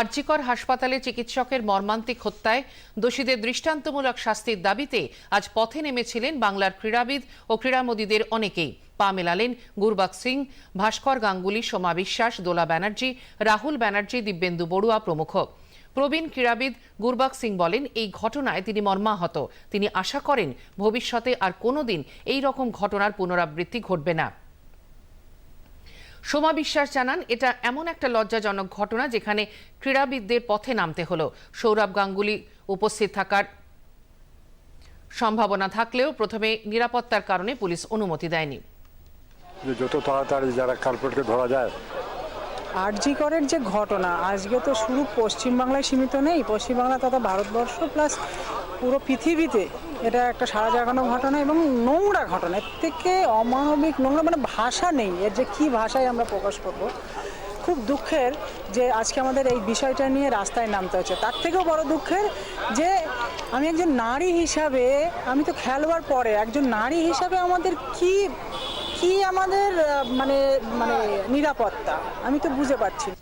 আরজিকর হাসপাতালে চিকিৎসকের মর্মান্তিক হত্যায় দোষীদের দৃষ্টান্তমূলক শাস্তির দাবিতে আজ পথে নেমেছিলেন বাংলার ক্রীড়াবিদ ও ক্রীড়ামোদীদের অনেকেই। পা মেলালেন গুরবাক সিং, ভাস্কর গাঙ্গুলি, সোমা বিশ্বাস, দোলা ব্যানার্জি, রাহুল ব্যানার্জি, দিব্যেন্দু বড়ুয়া প্রমুখ। প্রবীণ ক্রীড়াবিদ গুরবাক সিং বলেন, এই ঘটনায় তিনি মর্মাহত। তিনি আশা করেন ভবিষ্যতে আর কোনোদিন এই রকম ঘটনার পুনরাবৃত্তি ঘটবে না। সোমা বিশ্বাস জানান এটা এমন একটা লজ্জাজনক ঘটনা যেখানে ক্রীড়াবিদদের পথে নামতে হলো। সৌরভ গাঙ্গুলি উপস্থিত থাকার সম্ভাবনা থাকলেও প্রথমে নিরাপত্তার কারণে পুলিশ অনুমতি দেয়নি। যে যত তাড়াতাড়ি যারা কালপেটকে ধরা যায়। আরজি করের যে ঘটনা আজকে তো শুধু পশ্চিমবাংলায় সীমিত নেই। পশ্চিমবাংলা তথা ভারতবর্ষ প্লাস পুরো পৃথিবীতে এটা একটা সারা জাগানো ঘটনা এবং নোংরা ঘটনা। এর থেকে অমানবিক নোংরা মানে ভাষা নেই। এর যে কী ভাষায় আমরা প্রকাশ করব? খুব দুঃখের যে আজকে আমাদের এই বিষয়টা নিয়ে রাস্তায় নামতে হচ্ছে। তার থেকেও বড় দুঃখের যে আমি একজন নারী হিসাবে, আমি তো খেলবার পরে, একজন নারী হিসাবে আমাদের কি কি আমাদের মানে মানে নিরাপত্তা? আমি তো বুঝে পাচ্ছি না।